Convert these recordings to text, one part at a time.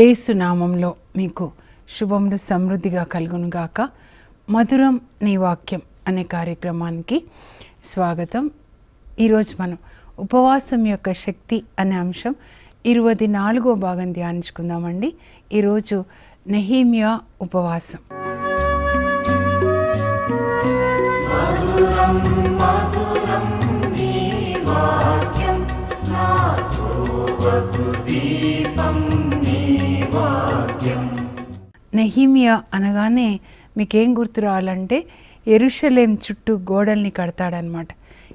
ఏసునామంలో మీకు శుభములు సమృద్ధిగా కలుగునుగాక. మధురం నీ వాక్యం అనే కార్యక్రమానికి స్వాగతం. ఈరోజు మనం ఉపవాసం యొక్క శక్తి అనే అంశం ఇరవై నాలుగో భాగం ధ్యానించుకుందామండి. ఈరోజు నెహీమియా ఉపవాసం. నెహీమియా అనగానే మీకేం గుర్తు రావాలంటే ఎరుషలేం చుట్టూ గోడల్ని కడతాడనమాట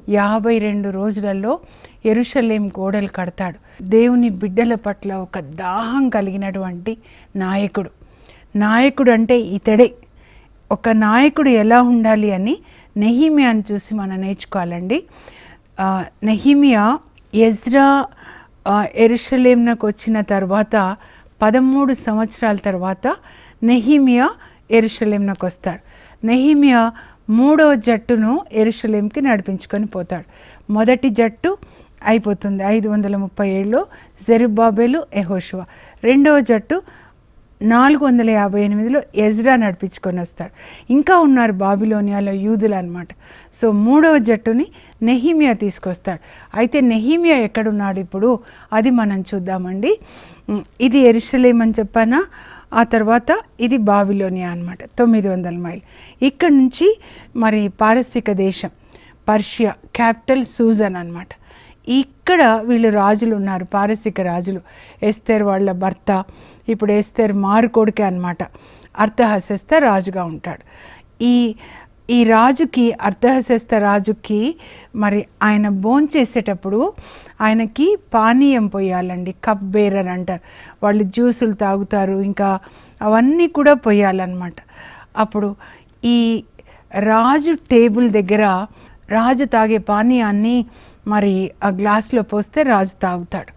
యాభై రెండు రోజులలో ఎరుషలేం గోడలు కడతాడు. దేవుని బిడ్డల పట్ల ఒక దాహం కలిగినటువంటి నాయకుడు. నాయకుడు అంటే ఇతడే. ఒక నాయకుడు ఎలా ఉండాలి అని నెహిమియాని చూసి మనం నేర్చుకోవాలండి. నెహిమియా ఎజ్రా ఎరుషలేంనకు వచ్చిన తర్వాత పదమూడు సంవత్సరాల తర్వాత నెహిమియా ఎరుషలేంనకు వస్తాడు. నెహిమియా మూడో జట్టును ఎరుషలేంకి నడిపించుకొని పోతాడు. మొదటి జట్టు అయిపోతుంది ఐదు వందల ముప్పై ఏడులో జెరుబాబేలు ఎహోషువా రెండవ జట్టు నాలుగు వందల యాభై ఎనిమిదిలో ఎజ్రా నడిపించుకొని వస్తాడు. ఇంకా ఉన్నారు బాబిలోనియాలో యూదులు అనమాట సో మూడవ జట్టుని నెహిమియా తీసుకొస్తాడు. అయితే నెహిమియా ఎక్కడున్నాడు ఇప్పుడు? అది మనం చూద్దామండి. ఇది ఎరుషలేం అని చెప్పానా? ఆ తర్వాత ఇది బావిలోనియా అనమాట తొమ్మిది వందల మైల్ ఇక్కడ నుంచి మరి పారసిక దేశం పర్షియా క్యాపిటల్ సూజన్ అనమాట ఇక్కడ వీళ్ళు రాజులు ఉన్నారు పారసిక రాజులు. ఎస్తేర్ వాళ్ళ భర్త ఇప్పుడు ఎస్తేర్ మారు కొడుకే అనమాట అర్థహశస్త రాజుగా ఉంటాడు. ఈ ఈ రాజుకి అర్ధహశస్త రాజుకి మరి ఆయన భోంచేసేటప్పుడు ఆయనకి పానీయం పోయాలండి కప్ బేరర్ అంటారు. వాళ్ళు జ్యూసులు తాగుతారు ఇంకా అవన్నీ కూడా పోయాలన్నమాట. అప్పుడు ఈ రాజు టేబుల్ దగ్గర రాజు తాగే పానీయాన్ని మరి ఆ గ్లాస్లో పోస్తే రాజు తాగుతాడు.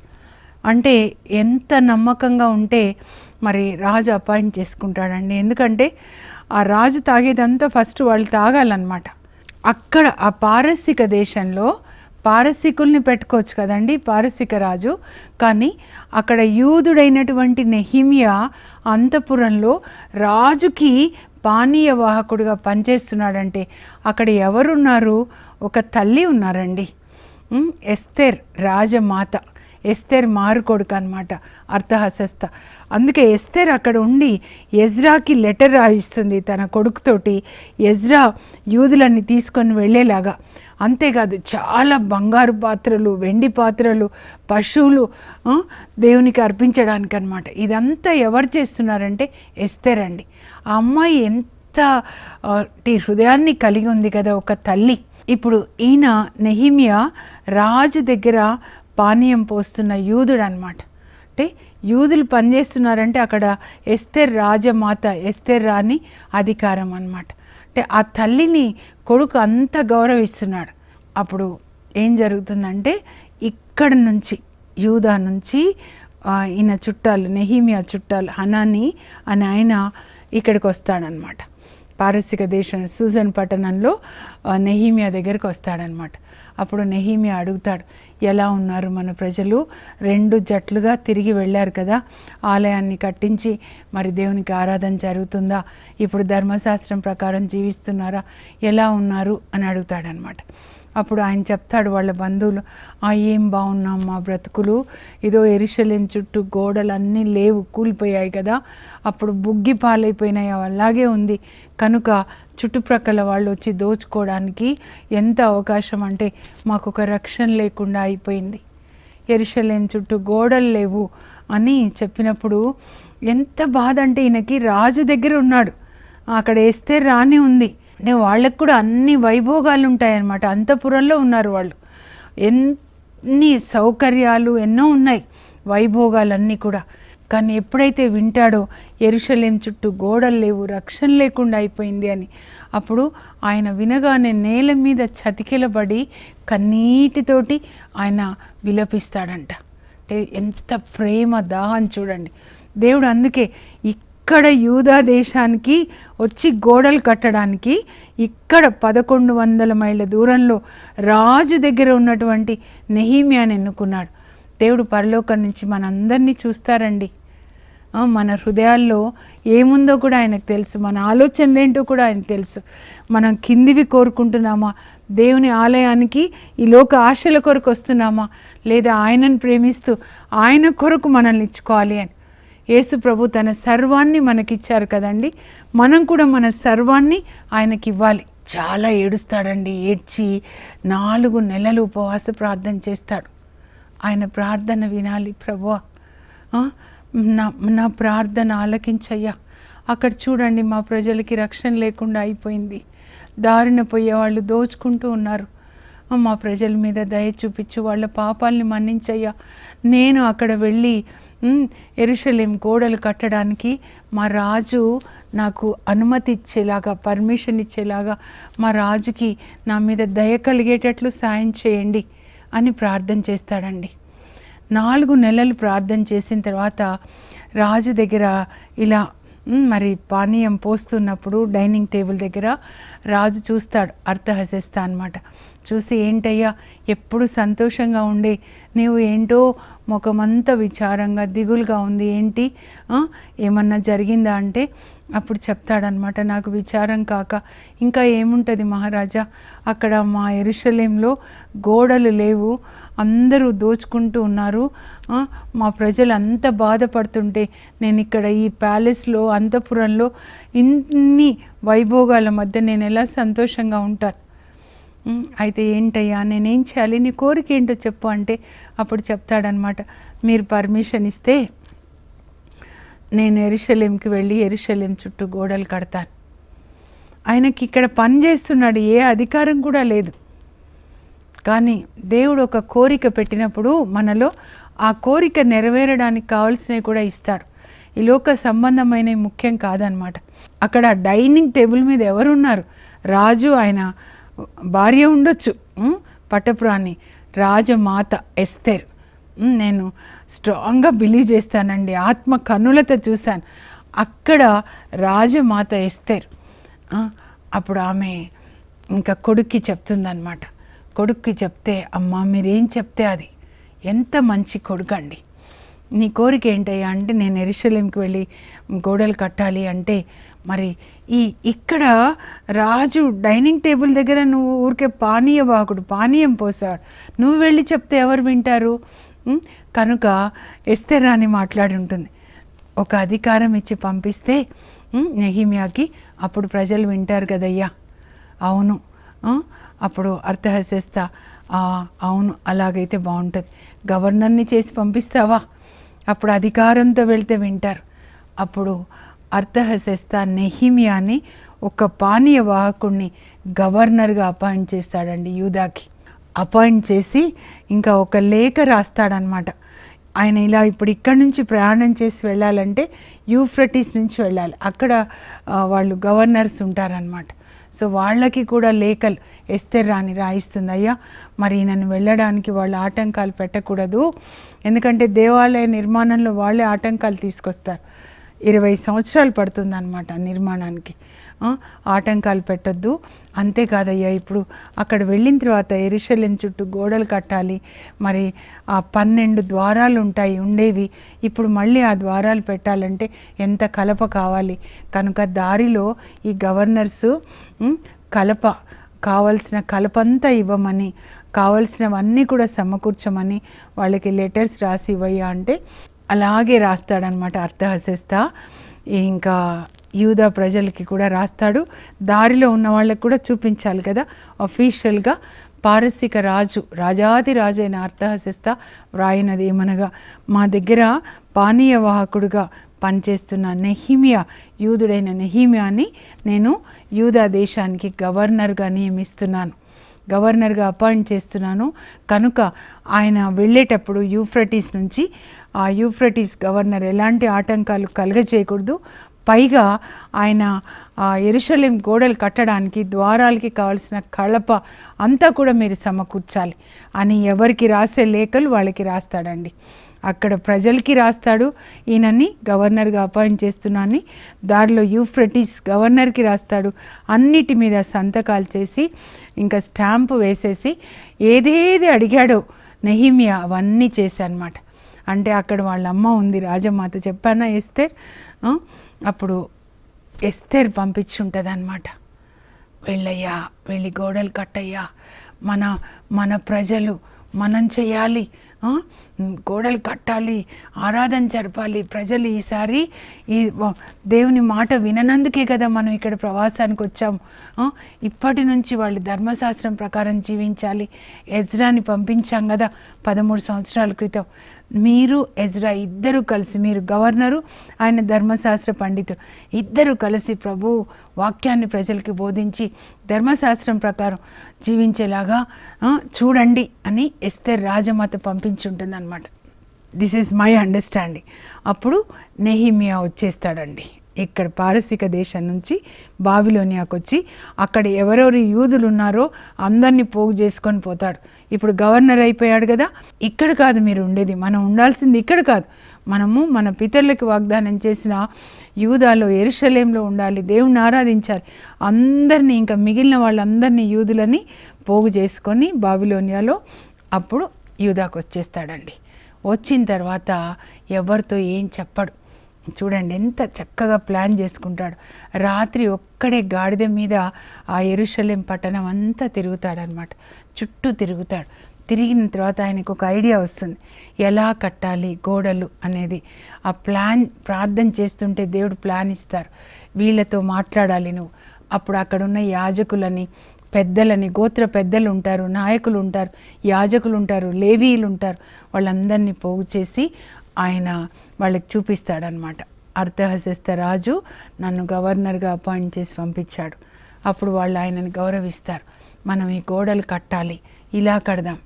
అంటే ఎంత నమ్మకంగా ఉంటే మరి రాజు అపాయింట్ చేసుకుంటాడండి. ఎందుకంటే ఆ రాజు తాగేదంతా ఫస్ట్ వాళ్ళు తాగాలన్నమాట. అక్కడ ఆ పారసిక దేశంలో పారసికుల్ని పెట్టుకోవచ్చు కదండి పారసిక రాజు. కానీ అక్కడ యూదుడైనటువంటి నెహిమియా అంతపురంలో రాజుకి పానీయ వాహకుడిగా పనిచేస్తున్నాడంటే అక్కడ ఎవరున్నారు? ఒక తల్లి ఉన్నారండి. ఎస్తేర్ రాజమాత. ఎస్తేర్ మారు కొడుకు అనమాట అర్థహసస్త అందుకే ఎస్తేర్ అక్కడ ఉండి ఎజ్రాకి లెటర్ రాయిస్తుంది తన కొడుకుతోటి. ఎజ్రా యూదులన్నీ తీసుకొని వెళ్ళేలాగా. అంతేకాదు చాలా బంగారు పాత్రలు వెండి పాత్రలు పశువులు దేవునికి అర్పించడానికి అనమాట ఇదంతా ఎవరు చేస్తున్నారంటే ఎస్తేర్ అండి. ఆ అమ్మాయి ఎంత హృదయాన్ని కలిగి ఉంది కదా ఒక తల్లి. ఇప్పుడు ఈయన నెహిమియా రాజు దగ్గర పానీయం పోస్తున్న యూదుడు అనమాట అంటే యూదులు పనిచేస్తున్నారంటే అక్కడ ఎస్తేర్ రాజమాత ఎస్తేర్ రాణి అధికారం అన్నమాట. అంటే ఆ తల్లిని కొడుకు అంత గౌరవిస్తున్నాడు. అప్పుడు ఏం జరుగుతుందంటే ఇక్కడ నుంచి యూదా నుంచి ఈయన చుట్టాలు నెహిమియా చుట్టాలు హనాని అని ఆయన ఇక్కడికి వస్తాడనమాట పారసిక దేశం సూజన్ పట్టణంలో నెహీమియా దగ్గరికి వస్తాడనమాట. అప్పుడు నెహీమియా అడుగుతాడు ఎలా ఉన్నారు మన ప్రజలు? రెండు జట్లుగా తిరిగి వెళ్ళారు కదా ఆలయాన్ని కట్టించి మరి దేవునికి ఆరాధన జరుగుతుందా? ఇప్పుడు ధర్మశాస్త్రం ప్రకారం జీవిస్తున్నారా? ఎలా ఉన్నారు? అని అడుగుతాడనమాట. అప్పుడు ఆయన చెప్తాడు వాళ్ళ బంధువులు ఆ ఏం బాగున్నాం మా బ్రతుకులు? ఇదో ఎరిశలేం చుట్టూ గోడలు అన్నీ లేవు కూలిపోయాయి కదా. అప్పుడు బుగ్గి పాలైపోయినాయి అవి అలాగే ఉంది. కనుక చుట్టుప్రక్కల వాళ్ళు వచ్చి దోచుకోవడానికి ఎంత అవకాశం అంటే మాకు ఒక రక్షణ లేకుండా అయిపోయింది. ఎరిశలేం చుట్టూ గోడలు లేవు అని చెప్పినప్పుడు ఎంత బాధ అంటే ఈయనకి రాజు దగ్గర ఉన్నాడు. అక్కడ వేస్తే రాని ఉంది. అంటే వాళ్ళకు కూడా అన్ని వైభోగాలు ఉంటాయన్నమాట అంతపురంలో ఉన్నారు వాళ్ళు. ఎన్ని సౌకర్యాలు ఎన్నో ఉన్నాయి వైభోగాలన్నీ కూడా. కానీ ఎప్పుడైతే వింటాడో ఎరుషలేం చుట్టూ గోడలు లేవు రక్షణ లేకుండా అయిపోయింది అని. అప్పుడు ఆయన వినగానే నేల మీద చతికిలబడి కన్నీటితోటి ఆయన విలపిస్తాడంట. అంటే ఎంత ప్రేమ దాహం చూడండి. దేవుడు అందుకే ఇక్కడ యూదా దేశానికి వచ్చి గోడలు కట్టడానికి ఇక్కడ పదకొండు వందల మైళ్ళ దూరంలో రాజు దగ్గర ఉన్నటువంటి నెహీమియాని ఎన్నుకున్నాడు. దేవుడు పరలోకం నుంచి మనందరినీ చూస్తారండి. మన హృదయాల్లో ఏముందో కూడా ఆయనకు తెలుసు. మన ఆలోచనలు ఏంటో కూడా ఆయనకు తెలుసు. మనం కిందివి కోరుకుంటున్నామా? దేవుని ఆలయానికి ఈ లోక ఆశల కొరకు వస్తున్నామా? లేదా ఆయనను ప్రేమిస్తూ ఆయన కొరకు మనల్ని ఇచ్చుకోవాలి అని. యేసు ప్రభు తన సర్వాన్ని మనకిచ్చారు కదండి. మనం కూడా మన సర్వాన్ని ఆయనకి ఇవ్వాలి చాలా ఏడుస్తాడండి ఏడ్చి నాలుగు నెలలు ఉపవాస ప్రార్థన చేస్తాడు. ఆయన ప్రార్థన వినాలి ప్రభువా. నా నా ప్రార్థన ఆలకించయ్యా. అక్కడ చూడండి మా ప్రజలకి రక్షణ లేకుండా అయిపోయింది. దారిన పోయేవాళ్ళు దోచుకుంటూ ఉన్నారు. మా ప్రజల మీద దయ చూపించు వాళ్ళ పాపాలని మన్నించయ్యా. నేను అక్కడ వెళ్ళి ఎరుషలేం గోడలు కట్టడానికి మా రాజు నాకు అనుమతి ఇచ్చేలాగా పర్మిషన్ ఇచ్చేలాగా మా రాజుకి నా మీద దయ కలిగేటట్లు సాయం చేయండి అని ప్రార్థన చేస్తాడండి. నాలుగు నెలలు ప్రార్థన చేసిన తర్వాత రాజు దగ్గర ఇలా మరి పానీయం పోస్తున్నప్పుడు డైనింగ్ టేబుల్ దగ్గర రాజు చూస్తాడు అర్థహసిస్తా అనమాట చూసి ఏంటయ్యా ఎప్పుడు సంతోషంగా ఉండే నీవు ఏంటో ముఖమంతా విచారంగా దిగులుగా ఉంది ఏంటి? ఏమన్నా జరిగిందా అంటే అప్పుడు చెప్తాడనమాట నాకు విచారం కాక ఇంకా ఏముంటుంది మహారాజా? అక్కడ మా ఎరుషలేంలో గోడలు లేవు అందరూ దోచుకుంటూ ఉన్నారు. మా ప్రజలు అంత బాధపడుతుంటే నేను ఇక్కడ ఈ ప్యాలెస్లో అంతఃపురంలో ఇన్ని వైభోగాల మధ్య నేను ఎలా సంతోషంగా ఉంటాను అయితే ఏంటయ్యా నేనేం చేయాలి? నీ కోరిక ఏంటో చెప్పు అంటే అప్పుడు చెప్తాడనమాట. మీరు పర్మిషన్ ఇస్తే నేను ఎరుషలేంకి వెళ్ళి ఎరుషలేం చుట్టూ గోడలు కడతాను. ఆయనకి ఇక్కడ పని చేస్తున్నాడు ఏ అధికారం కూడా లేదు. కానీ దేవుడు ఒక కోరిక పెట్టినప్పుడు మనలో ఆ కోరిక నెరవేరడానికి కావాల్సినవి కూడా ఇస్తాడు. ఈ లోక సంబంధమైనవి ముఖ్యం కాదనమాట. అక్కడ డైనింగ్ టేబుల్ మీద ఎవరున్నారు? రాజు ఆయన భార్య ఉండొచ్చు. పట్టపురాణి రాజమాత ఎస్తేర్. నేను స్ట్రాంగ్గా బిలీవ్ చేస్తానండి. ఆత్మ కన్నులతో చూశాను. అక్కడ రాజమాత ఎస్తేర్. అప్పుడు ఆమె ఇంకా కొడుక్కి చెప్తుందనమాట. కొడుక్కి చెప్తే అమ్మ మీరేం చెప్తే అది? ఎంత మంచి కొడుకు అండి నీ కోరిక ఏంటయ్యా? అంటే నేను ఎరుషలేంకి వెళ్ళి గోడలు కట్టాలి అంటే మరి ఈ ఇక్కడ రాజు డైనింగ్ టేబుల్ దగ్గర నువ్వు ఊరికే పానీయ బాకుడు పానీయం పోసాడు. నువ్వు వెళ్ళి చెప్తే ఎవరు వింటారు? కనుక ఎస్తే రాని మాట్లాడి ఉంటుంది. ఒక అధికారం ఇచ్చి పంపిస్తే నెహిమియాకి అప్పుడు ప్రజలు వింటారు కదయ్యా. అవును అప్పుడు అర్థహసేస్తా అవును అలాగైతే బాగుంటుంది గవర్నర్ని చేసి పంపిస్తావా? అప్పుడు అధికారంతో వెళ్తే వింటారు. అప్పుడు అర్థహసేస్తా నెహిమియాని ఒక పానీయ వాహకుడిని గవర్నర్గా అపాయింట్ చేస్తాడండి యూదాకి. అపాయింట్ చేసి ఇంకా ఒక లేఖ రాస్తాడనమాట ఆయన ఇలా ఇప్పుడు ఇక్కడి నుంచి ప్రయాణం చేసి వెళ్ళాలంటే యూఫ్రటీస్ నుంచి వెళ్ళాలి. అక్కడ వాళ్ళు గవర్నర్స్ ఉంటారనమాట సో వాళ్ళకి కూడా లేఖలు ఎస్తే రాని రాయిస్తుంది. అయ్యా మరి నన్ను వెళ్ళడానికి వాళ్ళు ఆటంకాలు పెట్టకూడదు. ఎందుకంటే దేవాలయ నిర్మాణంలో వాళ్ళే ఆటంకాలు తీసుకొస్తారు. ఇరవై సంవత్సరాలు పడుతుందన్నమాట నిర్మాణానికి. ఆటంకాలు పెట్టొద్దు. అంతేకాదయ్యా ఇప్పుడు అక్కడ వెళ్ళిన తర్వాత ఎరిశల్యం చుట్టూ గోడలు కట్టాలి. మరి ఆ పన్నెండు ద్వారాలు ఉంటాయి ఉండేవి. ఇప్పుడు మళ్ళీ ఆ ద్వారాలు పెట్టాలంటే ఎంత కలప కావాలి? కనుక దారిలో ఈ గవర్నర్సు కలప కావలసిన కలపంతా ఇవ్వమని కావలసినవన్నీ కూడా సమకూర్చమని వాళ్ళకి లెటర్స్ రాసి ఇవ్వయ్యా అంటే అలాగే రాస్తాడనమాట అర్థహసిస్తా ఇంకా యూదా ప్రజలకి కూడా రాస్తాడు. దారిలో ఉన్న వాళ్ళకి కూడా చూపించాలి కదా. అఫీషియల్గా పారసిక రాజు రాజాది రాజు అయిన అర్థహసిస్తా వ్రాయినది ఏమనగా మా దగ్గర పానీయ వాహకుడుగా పనిచేస్తున్న నెహిమియా యూదుడైన నెహిమియాని నేను యూదా దేశానికి గవర్నర్గా నియమిస్తున్నాను. గవర్నర్గా అపాయింట్ చేస్తున్నాను. కనుక ఆయన వెళ్ళేటప్పుడు యూఫ్రటీస్ నుంచి ఆ యూఫ్రటీస్ గవర్నర్ ఎలాంటి ఆటంకాలు కలగజేయకూడదు. పైగా ఆయన ఆ ఎరుషలేం గోడలు కట్టడానికి ద్వారాలకి కావాల్సిన కళప అంతా కూడా మీరు సమకూర్చాలి అని ఎవరికి రాసే లేఖలు వాళ్ళకి రాస్తాడండి. అక్కడ ప్రజలకి రాస్తాడు. ఈయనని గవర్నర్గా అపాయింట్ చేస్తున్నానని దారిలో యూఫ్రటిస్ గవర్నర్కి రాస్తాడు. అన్నిటి మీద సంతకాలు చేసి ఇంకా స్టాంపు వేసేసి ఏదేది అడిగాడో నెహిమియా అవన్నీ చేశానమాట అంటే అక్కడ వాళ్ళ అమ్మ ఉంది రాజమాత చెప్పానా వేస్తే అప్పుడు ఎస్తేర్ పంపించుంటుంది అనమాట వెళ్ళయ్యా వెళ్ళి గోడలు కట్టయ్యా. మన మన ప్రజలు మనం చేయాలి గోడలు కట్టాలి ఆరాధన జరపాలి. ప్రజలు ఈసారి ఈ దేవుని మాట విననందుకే కదా మనం ఇక్కడ ప్రవాసానికి వచ్చాము ఇప్పటి నుంచి వాళ్ళు ధర్మశాస్త్రం ప్రకారం జీవించాలి. ఎజ్రాని పంపించాం కదా పదమూడు సంవత్సరాల క్రితం. మీరు ఎజ్రా ఇద్దరు కలిసి మీరు గవర్నరు ఆయన ధర్మశాస్త్ర పండితుడు. ఇద్దరు కలిసి ప్రభు వాక్యాన్ని ప్రజలకి బోధించి ధర్మశాస్త్రం ప్రకారం జీవించేలాగా చూడండి అని ఎస్తే రాజమాత పంపించుంటుంది అనమాట దిస్ ఈజ్ మై అండర్స్టాండింగ్ అప్పుడు నెహిమియా వచ్చేస్తాడండి. ఇక్కడ పారసీక దేశం నుంచి బాబిలోనియాకు వచ్చి అక్కడ ఎవరెవరు యూదులు ఉన్నారో అందరినీ పోగు చేసుకొని పోతాడు. ఇప్పుడు గవర్నర్ అయిపోయాడు కదా. ఇక్కడ కాదు మీరు ఉండేది. మనం ఉండాల్సింది ఇక్కడ కాదు. మనము మన పితరులకు వాగ్దానం చేసిన యూదాలో ఎరుషలేంలో ఉండాలి. దేవుణ్ణి ఆరాధించాలి. అందరినీ ఇంకా మిగిలిన వాళ్ళందరినీ యూదులని పోగు చేసుకొని బావిలోనియాలో అప్పుడు యూదాకు వచ్చేస్తాడండి వచ్చిన తర్వాత ఎవరితో ఏం చెప్పడు. చూడండి ఎంత చక్కగా ప్లాన్ చేసుకుంటాడు. రాత్రి ఒక్కడే గాడిద మీద ఆ ఎరుషలేం పట్టణం అంతా తిరుగుతాడనమాట చుట్టూ తిరుగుతాడు. తిరిగిన తర్వాత ఆయనకు ఒక ఐడియా వస్తుంది. ఎలా కట్టాలి గోడలు అనేది. ఆ ప్లాన్ ప్రార్థన చేస్తుంటే దేవుడు ప్లాన్ ఇస్తారు. వీళ్ళతో మాట్లాడాలి నువ్వు. అప్పుడు అక్కడున్న యాజకులని పెద్దలని గోత్ర పెద్దలు ఉంటారు నాయకులు ఉంటారు యాజకులు ఉంటారు లేవీలు ఉంటారు. వాళ్ళందరినీ పోగు చేసి ఆయన వాళ్ళకి చూపిస్తాడనమాట. అర్థహశస్త రాజు నన్ను గవర్నర్గా అపాయింట్ చేసి పంపించాడు. అప్పుడు వాళ్ళు ఆయనను గౌరవిస్తారు. మనం ఈ గోడలు కట్టాలి. ఇలా కడదాం.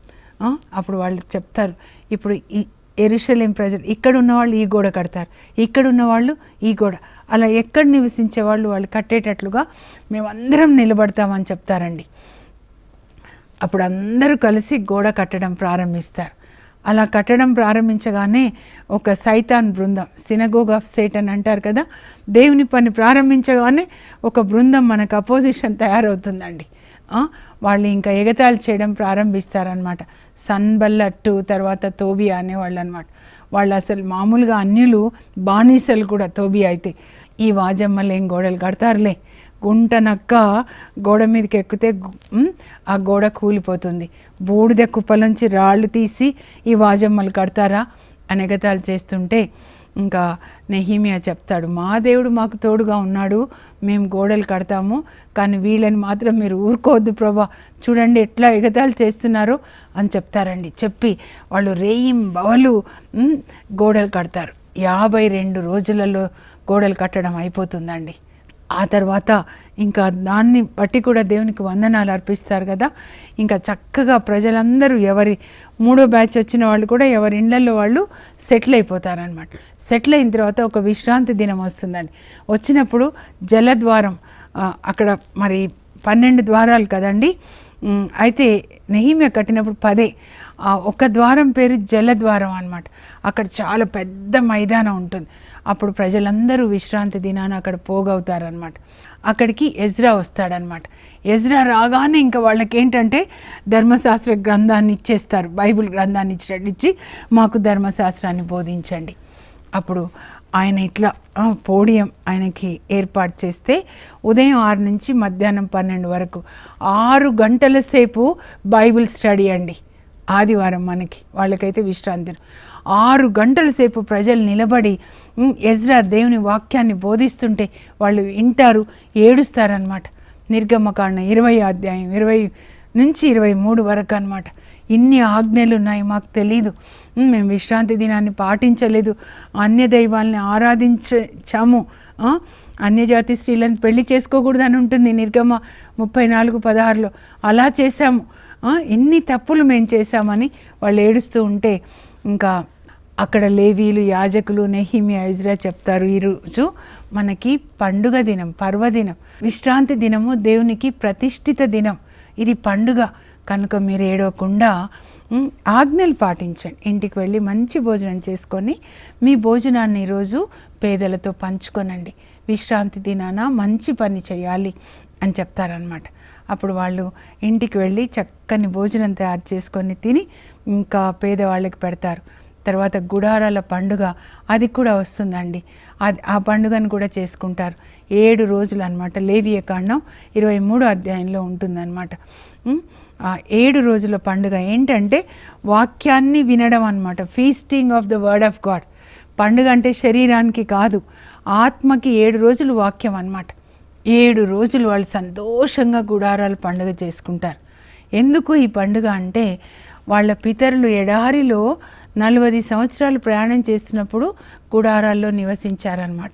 అప్పుడు వాళ్ళు చెప్తారు. ఇప్పుడు ఈ ఎరుషలేం ప్రజలు ఇక్కడ ఉన్నవాళ్ళు ఈ గోడ కడతారు. ఇక్కడ ఉన్నవాళ్ళు ఈ గోడ. అలా ఎక్కడ నివసించే వాళ్ళు వాళ్ళు కట్టేటట్లుగా మేమందరం నిలబడతామని చెప్తారండి. అప్పుడు అందరూ కలిసి గోడ కట్టడం ప్రారంభిస్తారు. అలా కట్టడం ప్రారంభించగానే ఒక సైతాన్ బృందం సినగోగ్ ఆఫ్ సేటన్ అంటారు కదా దేవుని పని ప్రారంభించగానే ఒక బృందం మనకు అపోజిషన్ తయారవుతుందండి. వాళ్ళు ఇంకా ఎగతాళి చేయడం ప్రారంభిస్తారనమాట సన్బల్లట్టు తర్వాత తోబియా అనేవాళ్ళు అనమాట వాళ్ళు అసలు మామూలుగా అన్యులు బానిసలు కూడా తోబియా అయితే. ఈ వాజమ్మలేం గోడలు కడతారులే. గుంటనక్క గోడ మీదకి ఎక్కితే ఆ గోడ కూలిపోతుంది. బూడిద కుప్పలోంచి రాళ్ళు తీసి ఈ వాజమ్మలు కడతారా? అని చేస్తుంటే ఇంకా నెహీమియా చెప్తాడు మా దేవుడు మాకు తోడుగా ఉన్నాడు మేము గోడలు కడతాము కానీ వీళ్ళని మాత్రం మీరు ఊరుకోవద్దు ప్రభా. చూడండి ఎట్లా ఎగతాలు చేస్తున్నారు అని చెప్తారండి. చెప్పి వాళ్ళు రేయిం బవలు గోడలు కడతారు. యాభై రెండు రోజులలో గోడలు కట్టడం అయిపోతుందండి. ఆ తర్వాత ఇంకా దాన్ని బట్టి కూడా దేవునికి వందనాలు అర్పిస్తారు కదా. ఇంకా చక్కగా ప్రజలందరూ ఎవరి మూడో బ్యాచ్ వచ్చిన వాళ్ళు కూడా ఎవరి ఇళ్ళలో వాళ్ళు సెటిల్ అయిపోతారనమాట సెటిల్ అయిన తర్వాత ఒక విశ్రాంతి దినం వస్తుందండి. వచ్చినప్పుడు జలద్వారం అక్కడ మరి పన్నెండు ద్వారాలు కదండి. అయితే నెహిమ్య కట్టినప్పుడు పదే ఒక ద్వారం పేరు జలద్వారం అనమాట అక్కడ చాలా పెద్ద మైదానం ఉంటుంది. అప్పుడు ప్రజలందరూ విశ్రాంతి దినాన అక్కడ పోగవుతారనమాట అక్కడికి ఎజ్రా వస్తాడనమాట ఎజ్రా రాగానే ఇంకా వాళ్ళకి ఏంటంటే ధర్మశాస్త్ర గ్రంథాన్ని ఇచ్చేస్తారు. బైబిల్ గ్రంథాన్ని ఇచ్చినట్టు ఇచ్చి మాకు ధర్మశాస్త్రాన్ని బోధించండి. అప్పుడు ఆయన ఇట్లా పోడియం ఆయనకి ఏర్పాటు చేస్తే ఉదయం ఆరు నుంచి మధ్యాహ్నం పన్నెండు వరకు ఆరు గంటల సేపు బైబిల్ స్టడీ అండి. ఆదివారం మనకి వాళ్ళకైతే విశ్రాంతి. ఆరు గంటల సేపు ప్రజలు నిలబడి ఎజ్రా దేవుని వాక్యాన్ని బోధిస్తుంటే వాళ్ళు వింటారు ఏడుస్తారనమాట నిర్గమకాండ ఇరవై అధ్యాయం ఇరవై నుంచి ఇరవై మూడు వరకు అనమాట ఇన్ని ఆజ్ఞలు ఉన్నాయి మాకు తెలీదు. మేము విశ్రాంతి దినాన్ని పాటించలేదు. అన్య దైవాల్ని ఆరాధించాము అన్యజాతి స్త్రీలను పెళ్ళి చేసుకోకూడదని ఉంటుంది నిర్గమ ముప్పై నాలుగు పదహారులో. అలా చేశాము. ఎన్ని తప్పులు మేము చేశామని వాళ్ళు ఏడుస్తూ ఉంటే ఇంకా అక్కడ లేవీలు యాజకులు నెహిమియా ఇజ్రా చెప్తారు ఈరోజు మనకి పండుగ దినం పర్వదినం. విశ్రాంతి దినము దేవునికి ప్రతిష్ఠిత దినం. ఇది పండుగ. కనుక మీరు ఏడవకుండా ఆజ్ఞలు పాటించండి. ఇంటికి వెళ్ళి మంచి భోజనం చేసుకొని మీ భోజనాన్ని ఈరోజు పేదలతో పంచుకొనండి. విశ్రాంతి దినాన మంచి పని చేయాలి అని చెప్తారనమాట అప్పుడు వాళ్ళు ఇంటికి వెళ్ళి చక్కని భోజనం తయారు చేసుకొని తిని ఇంకా పేదవాళ్ళకి పెడతారు. తర్వాత గుడారాల పండుగ అది కూడా వస్తుందండి. అది ఆ పండుగను కూడా చేసుకుంటారు. ఏడు రోజులు అనమాట లేవియ కాండం ఇరవై మూడు అధ్యాయంలో ఉంటుందన్నమాట. ఏడు రోజుల పండుగ ఏంటంటే వాక్యాన్ని వినడం అనమాట feasting of the word of God పండుగ అంటే శరీరానికి కాదు ఆత్మకి ఏడు రోజులు వాక్యం అన్నమాట. ఏడు రోజులు వాళ్ళు సంతోషంగా గుడారాలు పండుగ చేసుకుంటారు. ఎందుకు ఈ పండుగ అంటే వాళ్ళ పితరులు ఎడారిలో నలభై సంవత్సరాలు ప్రయాణం చేస్తున్నప్పుడు గుడారాల్లో నివసించారనమాట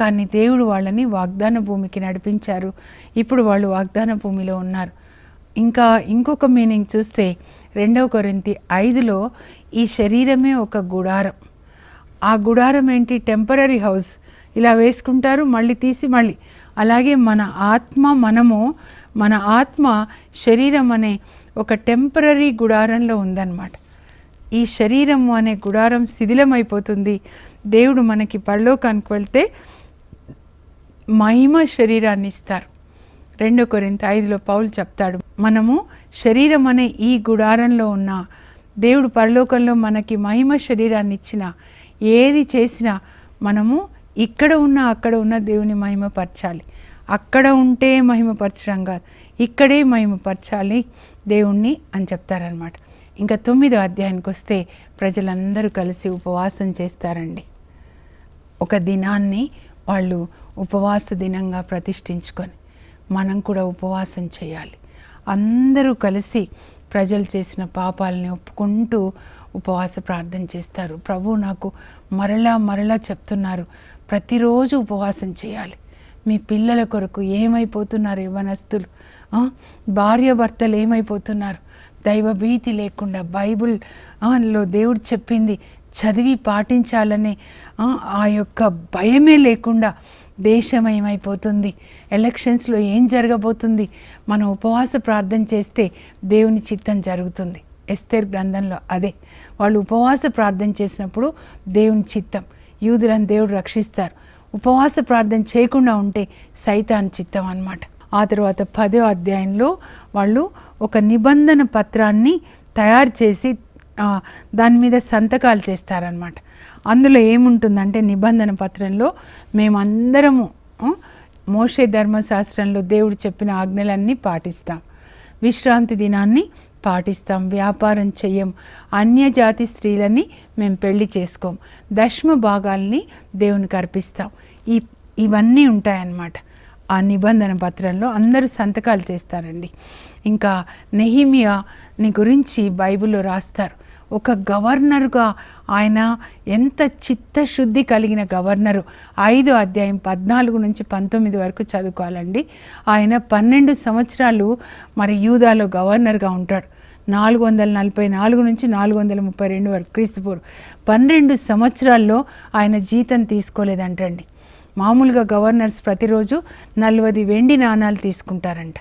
కానీ దేవుడు వాళ్ళని వాగ్దాన భూమికి నడిపించారు. ఇప్పుడు వాళ్ళు వాగ్దాన భూమిలో ఉన్నారు. ఇంకా ఇంకొక మీనింగ్ చూస్తే రెండవ కొరింతి ఐదులో ఈ శరీరమే ఒక గుడారం. ఆ గుడారం ఏంటి? Temporary house. ఇలా వేసుకుంటారు మళ్ళీ తీసి మళ్ళీ. అలాగే మన ఆత్మ మనము మన ఆత్మ శరీరం అనే ఒక టెంపరీ గుడారంలో ఉందన్నమాట. ఈ శరీరం అనే గుడారం శిథిలమైపోతుంది. దేవుడు మనకి పరలోకానికి వెళ్తే మహిమ శరీరాన్ని ఇస్తారు. రెండో కొరింత ఐదులో పౌలు చెప్తాడు మనము శరీరం అనే ఈ గుడారంలో ఉన్న దేవుడు పరలోకంలో మనకి మహిమ శరీరాన్ని ఇచ్చిన ఏది చేసినా మనము ఇక్కడ ఉన్న అక్కడ ఉన్న దేవుని మహిమపరచాలి. అక్కడ ఉంటే మహిమపరచడం కాదు. ఇక్కడే మహిమపరచాలి దేవుణ్ణి అని చెప్తారనమాట ఇంకా తొమ్మిదో అధ్యాయానికి వస్తే ప్రజలందరూ కలిసి ఉపవాసం చేస్తారండి. ఒక దినాన్ని వాళ్ళు ఉపవాస దినంగా ప్రతిష్ఠించుకొని మనం కూడా ఉపవాసం చేయాలి. అందరూ కలిసి ప్రజలు చేసిన పాపాలని ఒప్పుకుంటూ ఉపవాస ప్రార్థన చేస్తారు. ప్రభు నాకు మరలా మరలా చెప్తున్నారు. ప్రతిరోజు ఉపవాసం చేయాలి. మీ పిల్లల కొరకు ఏమైపోతున్నారు యవనస్తులు? భార్య భార్యాభర్తలు ఏమైపోతున్నారు? దైవభీతి లేకుండా బైబుల్లో దేవుడు చెప్పింది చదివి పాటించాలనే ఆ, ఆ యొక్క భయమే లేకుండా దేశం ఏమైపోతుంది? ఎలక్షన్స్లో ఏం జరగబోతుంది? మనం ఉపవాస ప్రార్థన చేస్తే దేవుని చిత్తం జరుగుతుంది. ఎస్తేర్ గ్రంథంలో అదే. వాళ్ళు ఉపవాస ప్రార్థన చేసినప్పుడు దేవుని చిత్తం. యూదులను దేవుడు రక్షిస్తారు. ఉపవాస ప్రార్థన చేయకుండా ఉంటే సైతాన్ చిత్తం అనమాట ఆ తర్వాత పదో అధ్యాయంలో వాళ్ళు ఒక నిబంధన పత్రాన్ని తయారు చేసి దాని మీద సంతకాలు చేస్తారనమాట అందులో ఏముంటుందంటే నిబంధన పత్రంలో మేమందరము మోషే ధర్మశాస్త్రంలో దేవుడు చెప్పిన ఆజ్ఞలన్నీ పాటిస్తాం. విశ్రాంతి దినాన్ని పాటిస్తాం వ్యాపారం చెయ్యం. అన్యజాతి స్త్రీలని మేము పెళ్ళి చేసుకోం. దశమ భాగాల్ని దేవునికి అర్పిస్తాం. ఈ ఇవన్నీ ఉంటాయన్నమాట. ఆ నిబంధన పత్రంలో అందరూ సంతకాలు చేస్తారండి. ఇంకా నెహిమియాని గురించి బైబిల్లో రాస్తారు. ఒక గవర్నర్గా ఆయన ఎంత చిత్తశుద్ధి కలిగిన గవర్నరు. ఐదో అధ్యాయం పద్నాలుగు నుంచి పంతొమ్మిది వరకు చదువుకోవాలండి. ఆయన పన్నెండు సంవత్సరాలు మరి యూదాలో గవర్నర్గా ఉంటాడు. నాలుగు వందల నలభై నాలుగు నుంచి నాలుగు వందల ముప్పై రెండు వరకు క్రీస్తుపూర్ పన్నెండు సంవత్సరాల్లో ఆయన జీతం తీసుకోలేదంటండి. మామూలుగా గవర్నర్స్ ప్రతిరోజు నలభై వెండి నాణాలు తీసుకుంటారంట.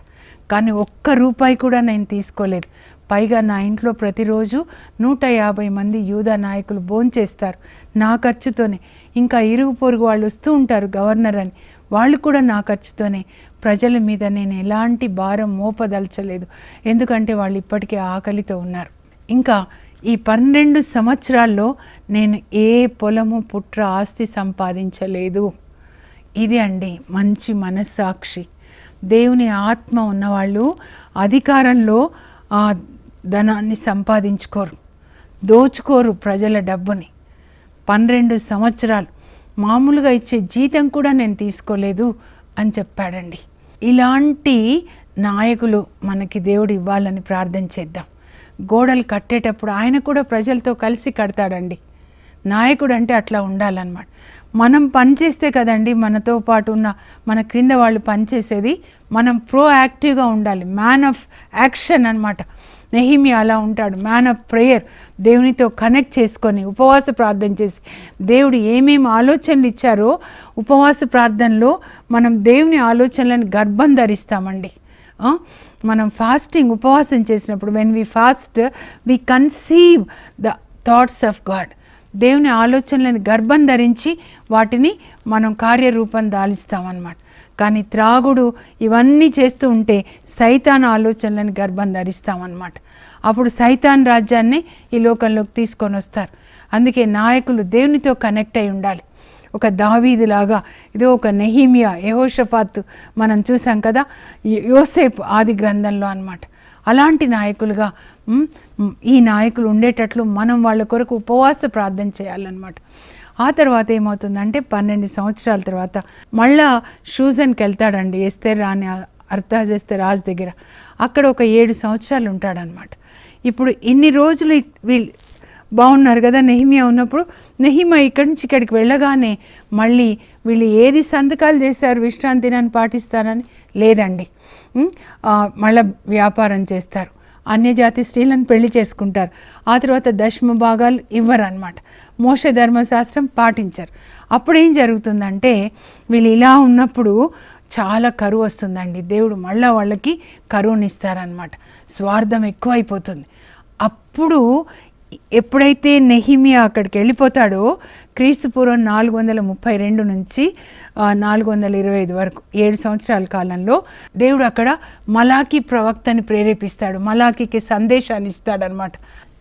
కానీ ఒక్క రూపాయి కూడా నేను తీసుకోలేదు. పైగా నా ఇంట్లో ప్రతిరోజు నూట యాభై మంది యూదా నాయకులు భోంచేస్తారు నా ఖర్చుతోనే. ఇంకా ఇరుగు పొరుగు వాళ్ళు వస్తూ ఉంటారు గవర్నర్ అని. వాళ్ళు కూడా నా ఖర్చుతోనే. ప్రజల మీద నేను ఎలాంటి భారం మోపదలచలేదు. ఎందుకంటే వాళ్ళు ఇప్పటికే ఆకలితో ఉన్నారు. ఇంకా ఈ పన్నెండు సంవత్సరాల్లో నేను ఏ పొలము పుట్ర ఆస్తి సంపాదించలేదు. ఇది అండి మంచి మనస్సాక్షి. దేవుని ఆత్మ ఉన్నవాళ్ళు అధికారంలో ధనాన్ని సంపాదించుకోరు దోచుకోరు ప్రజల డబ్బుని. పన్నెండు సంవత్సరాలు మామూలుగా ఇచ్చే జీతం కూడా నేను తీసుకోలేదు అని చెప్పాడండి. ఇలాంటి నాయకులు మనకి దేవుడు ఇవ్వాలని ప్రార్థన చేద్దాం. గోడలు కట్టేటప్పుడు ఆయన కూడా ప్రజలతో కలిసి కడతాడండి. నాయకుడు అంటే అట్లా ఉండాలన్నమాట. మనం పనిచేస్తే కదండి మనతో పాటు ఉన్న మన క్రింద వాళ్ళు పనిచేసేది మనం ప్రో యాక్టివ్గా ఉండాలి. మ్యాన్ ఆఫ్ యాక్షన్ అన్నమాట. నెహిమి అలా ఉంటాడు. మ్యాన్ ఆఫ్ ప్రేయర్ దేవునితో కనెక్ట్ చేసుకొని ఉపవాస ప్రార్థన చేసి దేవుడు ఏమేమి ఆలోచనలు ఇచ్చారో ఉపవాస ప్రార్థనలో మనం దేవుని ఆలోచనలను గర్భం ధరిస్తామండి. మనం ఫాస్టింగ్ ఉపవాసం చేసినప్పుడు when we fast we conceive the thoughts of God దేవుని ఆలోచనలను గర్భం ధరించి వాటిని మనం కార్యరూపం దాలిస్తామన్నమాట. కానీ త్రాగుడు ఇవన్నీ చేస్తూ ఉంటే సైతాన్ ఆలోచనలను గర్భం ధరిస్తామన్నమాట. అప్పుడు సైతాన్ రాజ్యాన్ని ఈ లోకంలోకి తీసుకొని వస్తారు. అందుకే నాయకులు దేవునితో కనెక్ట్ అయి ఉండాలి. ఒక దావీదులాగా ఇదో ఒక నెహీమియా యహోషపాత్ మనం చూసాం కదా యోసేపు ఆది గ్రంథంలో అనమాట అలాంటి నాయకులుగా ఈ నాయకులు ఉండేటట్లు మనం వాళ్ళ కొరకు ఉపవాస ప్రార్థన చేయాలన్నమాట. ఆ తర్వాత ఏమవుతుందంటే పన్నెండు సంవత్సరాల తర్వాత మళ్ళా షూజన్కి వెళ్తాడండి ఎస్తేర్ రాని అర్థాజేస్తే రాజు దగ్గర. అక్కడ ఒక ఏడు సంవత్సరాలు ఉంటాడనమాట ఇప్పుడు ఇన్ని రోజులు వీళ్ళు బాగున్నారు కదా నెహిమియా ఉన్నప్పుడు నెహిమా ఇక్కడి నుంచి ఇక్కడికి వెళ్ళగానే మళ్ళీ వీళ్ళు ఏది సంతకాలు చేశారు విశ్రాంతి నన్ను పాటిస్తానని లేదండి. మళ్ళీ వ్యాపారం చేస్తారు. అన్యజాతి స్త్రీలను పెళ్ళి చేసుకుంటారు. ఆ తర్వాత దశమ భాగాలు ఇవ్వరు అనమాట మోష ధర్మశాస్త్రం పాటించరు. అప్పుడు ఏం జరుగుతుందంటే వీళ్ళు ఇలా ఉన్నప్పుడు చాలా కరువు వస్తుందండి. దేవుడు మళ్ళీ వాళ్ళకి కరువునిస్తారనమాట స్వార్థం ఎక్కువైపోతుంది. అప్పుడు ఎప్పుడైతే నెహిమియా అక్కడికి వెళ్ళిపోతాడో క్రీస్తుపూర్వం నాలుగు వందల ముప్పై రెండు నుంచి నాలుగు వందల ఇరవై ఐదు వరకు ఏడు సంవత్సరాల కాలంలో దేవుడు అక్కడ మలాకి ప్రవక్తని ప్రేరేపిస్తాడు మలాకికి సందేశాన్ని ఇస్తాడనమాట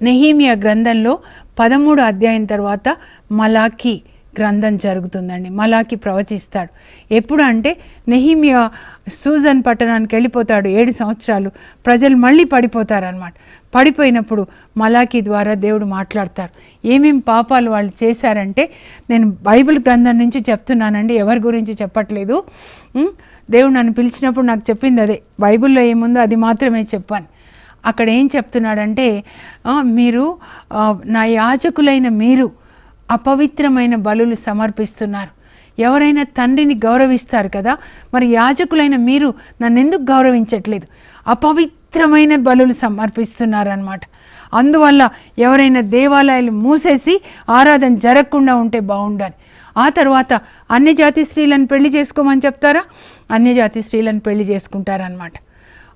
నెహీమియా గ్రంథంలో పదమూడు అధ్యాయం తర్వాత మలాకి గ్రంథం జరుగుతుందండి. మలాకి ప్రవచిస్తాడు. ఎప్పుడు అంటే నెహిమియా సూజన్ పట్టణానికి వెళ్ళిపోతాడు ఏడు సంవత్సరాలు. ప్రజలు మళ్ళీ పడిపోతారనమాట పడిపోయినప్పుడు మలాకి ద్వారా దేవుడు మాట్లాడతారు. ఏమేం పాపాలు వాళ్ళు చేశారంటే నేను బైబిల్ గ్రంథం నుంచి చెప్తున్నానండి ఎవరి గురించి చెప్పట్లేదు. దేవుడు నన్ను పిలిచినప్పుడు నాకు చెప్పింది అదే. బైబిల్లో ఏముందో అది మాత్రమే చెప్పాను. అక్కడ ఏం చెప్తున్నాడంటే మీరు నా యాజకులైన మీరు అపవిత్రమైన బలులు సమర్పిస్తున్నారు. ఎవరైనా తండ్రిని గౌరవిస్తారు కదా? మరి యాజకులైన మీరు నన్ను ఎందుకు గౌరవించట్లేదు? అపవిత్రమైన బలులు సమర్పిస్తున్నారనమాట అందువల్ల ఎవరైనా దేవాలయాలు మూసేసి ఆరాధన జరగకుండా ఉంటే బాగుండాలి. ఆ తర్వాత అన్యజాతి స్త్రీలను పెళ్ళి చేసుకోమని చెప్తారా? అన్యజాతి స్త్రీలను పెళ్ళి చేసుకుంటారనమాట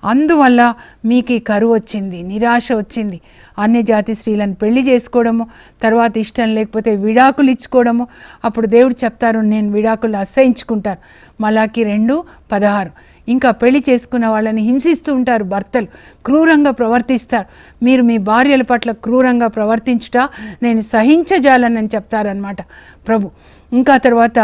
అందువల్ల మీకు ఈ కరువు వచ్చింది నిరాశ వచ్చింది. అన్య జాతి స్త్రీలను పెళ్ళి చేసుకోవడము తర్వాత ఇష్టం లేకపోతే విడాకులు ఇచ్చుకోవడము. అప్పుడు దేవుడు చెప్తారు నేను విడాకులు అసహించుకుంటాను. మలాకి రెండు పదహారు. ఇంకా పెళ్ళి చేసుకున్న వాళ్ళని హింసిస్తూ ఉంటారు భర్తలు క్రూరంగా ప్రవర్తిస్తారు. మీరు మీ భార్యల పట్ల క్రూరంగా ప్రవర్తించుట నేను సహించజాలనని చెప్తారనమాట ప్రభు ఇంకా తర్వాత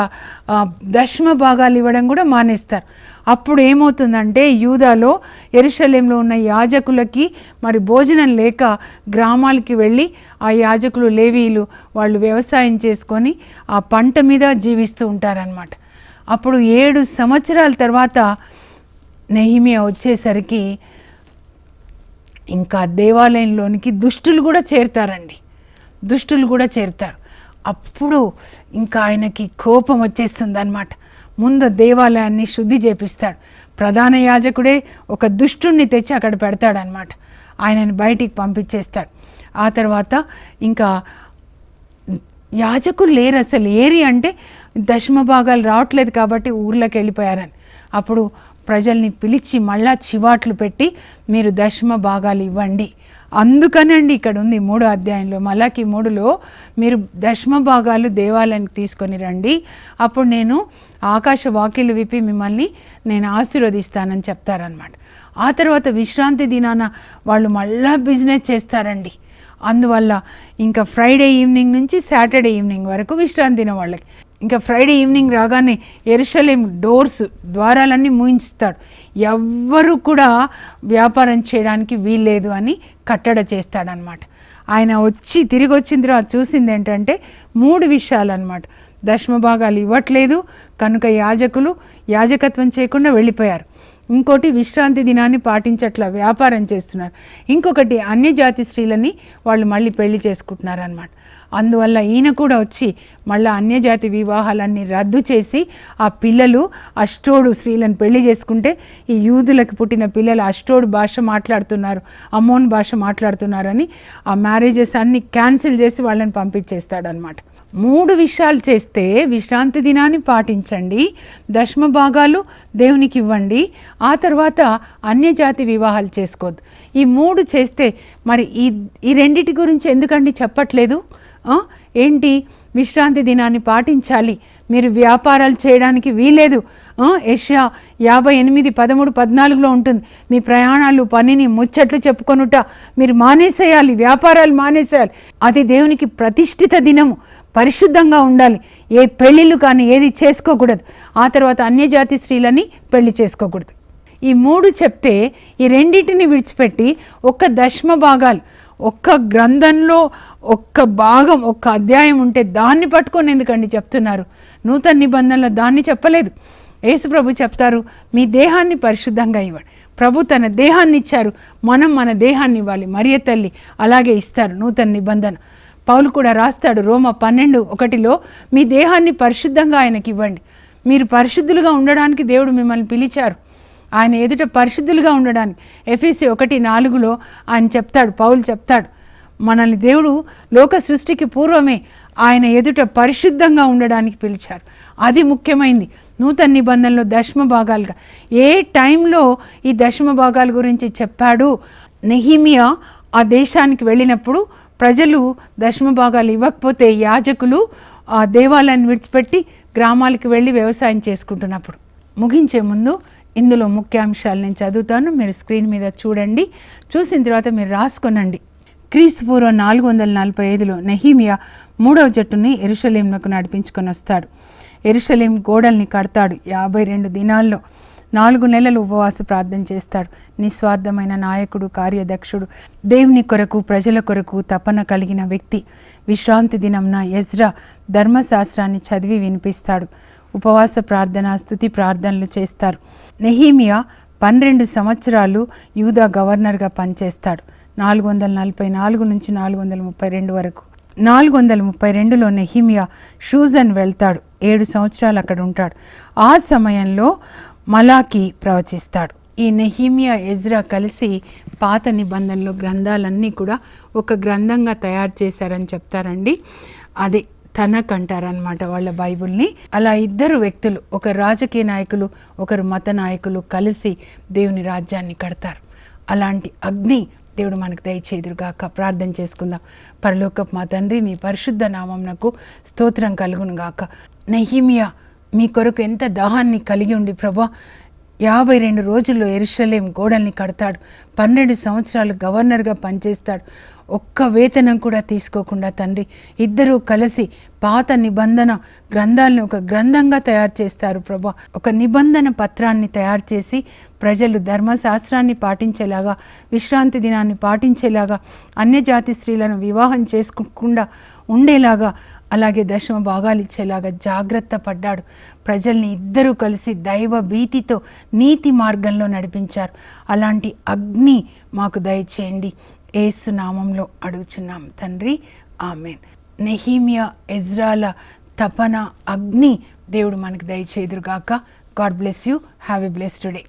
దశమ భాగాలు ఇవ్వడం కూడా మానేస్తారు. అప్పుడు ఏమవుతుందంటే యూదాలో ఎరుశల్యంలో ఉన్న యాజకులకి మరి భోజనం లేక గ్రామాలకి వెళ్ళి ఆ యాజకులు లేవీలు వాళ్ళు వ్యవసాయం చేసుకొని ఆ పంట మీద జీవిస్తూ ఉంటారనమాట అప్పుడు ఏడు సంవత్సరాల తర్వాత నెహిమియా వచ్చేసరికి ఇంకా దేవాలయంలోనికి దుష్టులు కూడా చేరుతారండి. దుష్టులు కూడా చేరుతారు. అప్పుడు ఇంకా ఆయనకి కోపం వచ్చేస్తుంది అనమాట ముందు దేవాలయాన్ని శుద్ధి చేపిస్తాడు. ప్రధాన యాజకుడే ఒక దుష్టుణ్ణి తెచ్చి అక్కడ పెడతాడనమాట ఆయనని బయటికి పంపించేస్తాడు. ఆ తర్వాత ఇంకా యాజకులు లేరు అసలు. ఏరి అంటే దశమ భాగాలు రావట్లేదు కాబట్టి ఊర్లోకి వెళ్ళిపోయారని. అప్పుడు ప్రజల్ని పిలిచి మళ్ళా చివాట్లు పెట్టి మీరు దశమ భాగాలు ఇవ్వండి. అందుకనండి ఇక్కడ ఉంది మూడో అధ్యాయంలో మలాకి మూడులో మీరు దశమ భాగాలు దేవాలయానికి తీసుకొని రండి. అప్పుడు నేను ఆకాశ వాకిలు విప్పి మిమ్మల్ని నేను ఆశీర్వదిస్తానని చెప్తారనమాట ఆ తర్వాత విశ్రాంతి దినాన వాళ్ళు మళ్ళా బిజినెస్ చేస్తారండి. అందువల్ల ఇంకా ఫ్రైడే ఈవినింగ్ నుంచి సాటర్డే ఈవినింగ్ వరకు విశ్రాంతి దినం వాళ్ళకి. ఇంకా ఫ్రైడే ఈవినింగ్ రాగానే ఎరుసలేం డోర్స్ ద్వారాలన్నీ మూయించుతాడు ఎవ్వరు కూడా వ్యాపారం చేయడానికి వీల్లేదు అని కట్టడ చేస్తాడనమాట. ఆయన వచ్చి తిరిగి వచ్చిన తర్వాత చూసింది ఏంటంటే మూడు విషయాలు అనమాట దశమ భాగాలు ఇవ్వట్లేదు కనుక యాజకులు యాజకత్వం చేయకుండా వెళ్ళిపోయారు. ఇంకోటి విశ్రాంతి దినాన్ని పాటించట్ల వ్యాపారం చేస్తున్నారు. ఇంకొకటి అన్యజాతి స్త్రీలని వాళ్ళు మళ్ళీ పెళ్ళి చేసుకుంటున్నారు అనమాట అందువల్ల ఈయన కూడా వచ్చి మళ్ళీ అన్యజాతి వివాహాలన్నీ రద్దు చేసి ఆ పిల్లలు అష్టోడు స్త్రీలను పెళ్ళి చేసుకుంటే ఈ యూదులకు పుట్టిన పిల్లలు అష్టోడు భాష మాట్లాడుతున్నారు అమ్మోన్ భాష మాట్లాడుతున్నారని ఆ మ్యారేజెస్ అన్ని క్యాన్సిల్ చేసి వాళ్ళని పంపించేస్తాడనమాట మూడు విషయాలు చేస్తే విశ్రాంతి దినాన్ని పాటించండి దశమ భాగాలు దేవునికి ఇవ్వండి ఆ తర్వాత అన్యజాతి వివాహాలు చేసుకోవద్దు. ఈ మూడు చేస్తే మరి ఈ ఈ రెండిటి గురించి ఎందుకండి చెప్పట్లేదు? ఏంటి? విశ్రాంతి దినాన్ని పాటించాలి. మీరు వ్యాపారాలు చేయడానికి వీలేదు ఏషియా యాభై ఎనిమిది పదమూడు పద్నాలుగులో ఉంటుంది. మీ ప్రయాణాలు పనిని ముచ్చట్లు చెప్పుకొనుట. మీరు మానేసేయాలి. వ్యాపారాలు మానేసేయాలి. అది దేవునికి ప్రతిష్ఠిత దినము. పరిశుద్ధంగా ఉండాలి. ఏ పెళ్ళిళ్ళు కానీ ఏది చేసుకోకూడదు. ఆ తర్వాత అన్యజాతి స్త్రీలని పెళ్ళి చేసుకోకూడదు. ఈ మూడు చెప్తే ఈ రెండింటిని విడిచిపెట్టి ఒక్క దశమ భాగాలు. ఒక్క గ్రంథంలో ఒక్క భాగం ఒక్క అధ్యాయం ఉంటే దాన్ని పట్టుకొని ఎందుకండి చెప్తున్నారు? నూతన నిబంధనలో దాన్ని చెప్పలేదు. యేసుప్రభు చెప్తారు మీ దేహాన్ని పరిశుద్ధంగా ఇవ్వండి. ప్రభు తన దేహాన్ని ఇచ్చారు. మనం మన దేహాన్ని ఇవ్వాలి. మరియ తల్లి అలాగే ఇస్తారు నూతన నిబంధన. పౌలు కూడా రాస్తాడు రోమ పన్నెండు ఒకటిలో మీ దేహాన్ని పరిశుద్ధంగా ఆయనకి ఇవ్వండి. మీరు పరిశుద్ధులుగా ఉండడానికి దేవుడు మిమ్మల్ని పిలిచారు. ఆయన ఎదుట పరిశుద్ధులుగా ఉండడానికి. ఎఫీసీ ఒకటి నాలుగులో ఆయన చెప్తాడు పౌలు చెప్తాడు మనల్ని దేవుడు లోక సృష్టికి పూర్వమే ఆయన ఎదుట పరిశుద్ధంగా ఉండడానికి పిలిచారు. అది ముఖ్యమైంది. నూతన నిబంధనలో దశమ భాగాలుగా. ఏ టైంలో ఈ దశమ భాగాల గురించి చెప్పాడు? నెహిమియా ఆ దేశానికి వెళ్ళినప్పుడు ప్రజలు దశమ భాగాలు ఇవ్వకపోతే యాజకులు ఆ దేవాలయాన్ని విడిచిపెట్టి గ్రామాలకు వెళ్ళి వ్యవసాయం చేసుకుంటున్నప్పుడు. ముగించే ముందు ఇందులో ముఖ్యాంశాలు నేను చదువుతాను. మీరు స్క్రీన్ మీద చూడండి. చూసిన తర్వాత మీరు రాసుకొనండి. క్రీస్తు పూర్వం నాలుగు వందల నలభై ఐదులో నెహీమియా మూడవ జట్టుని ఎరుషలేంకు నడిపించుకొని వస్తాడు. ఎరుషలేం గోడల్ని కడతాడు. యాభై రెండు దినాల్లో నాలుగు నెలలు ఉపవాస ప్రార్థన చేస్తాడు. నిస్వార్థమైన నాయకుడు కార్యదక్షుడు దేవుని కొరకు ప్రజల కొరకు తపన కలిగిన వ్యక్తి. విశ్రాంతి దినంన ఎజ్రా ధర్మశాస్త్రాన్ని చదివి వినిపిస్తాడు. ఉపవాస ప్రార్థన స్థుతి ప్రార్థనలు చేస్తారు. నెహీమియా పన్నెండు సంవత్సరాలు యూదా గవర్నర్గా పనిచేస్తాడు. నాలుగు వందల నలభై నాలుగు నుంచి నాలుగు వందల ముప్పై రెండు వరకు. నాలుగు వందల ముప్పై రెండులో నెహిమియా షూజన్ వెళ్తాడు. ఏడు సంవత్సరాలు అక్కడ ఉంటాడు. ఆ సమయంలో మలాకి ప్రవచిస్తాడు. ఈ నెహిమియా ఎజ్రా కలిసి పాత నిబంధనలు గ్రంథాలన్నీ కూడా ఒక గ్రంథంగా తయారు చేశారని చెప్తారండి. అది తనక్ అంటారనమాట వాళ్ళ బైబుల్ని. అలా ఇద్దరు వ్యక్తులు ఒక రాజకీయ నాయకులు ఒకరు మత నాయకులు కలిసి దేవుని రాజ్యాన్ని కడతారు. అలాంటి అగ్ని దేవుడు మనకు దయచేదురుగాక ప్రార్థన చేసుకుందాం. పరలోకపు మా తండ్రి మీ పరిశుద్ధ నామంనకు స్తోత్రం కలుగును గాక నెహిమియా మీ కొరకు ఎంత దాహాన్ని కలిగి ఉండి ప్రభా యాభై రెండు రోజుల్లో ఎరుషలేం గోడల్ని కడతాడు. పన్నెండు సంవత్సరాలు గవర్నర్గా పనిచేస్తాడు. ఒక్క వేతనం కూడా తీసుకోకుండా తండ్రి ఇద్దరూ కలిసి పాత నిబంధన గ్రంథాలను ఒక గ్రంథంగా తయారు చేస్తారు ప్రభా. ఒక నిబంధన పత్రాన్ని తయారు చేసి ప్రజలు ధర్మశాస్త్రాన్ని పాటించేలాగా విశ్రాంతి దినాన్ని పాటించేలాగా అన్యజాతి స్త్రీలను వివాహం చేసుకోకుండా ఉండేలాగా అలాగే దశమ భాగాలు ఇచ్చేలాగా జాగ్రత్త పడ్డాడు. ప్రజల్ని ఇద్దరూ కలిసి దైవ భీతితో నీతి మార్గంలో నడిపించారు. అలాంటి అగ్ని మాకు దయచేయండి. ఏసు నామంలో అడుగుచున్నాం. తండ్రి ఆమెన్. నెహీమియా ఎజ్రాల తపన అగ్ని దేవుడు మనకు దయచేదురుగాక God bless you. Have a blessed day.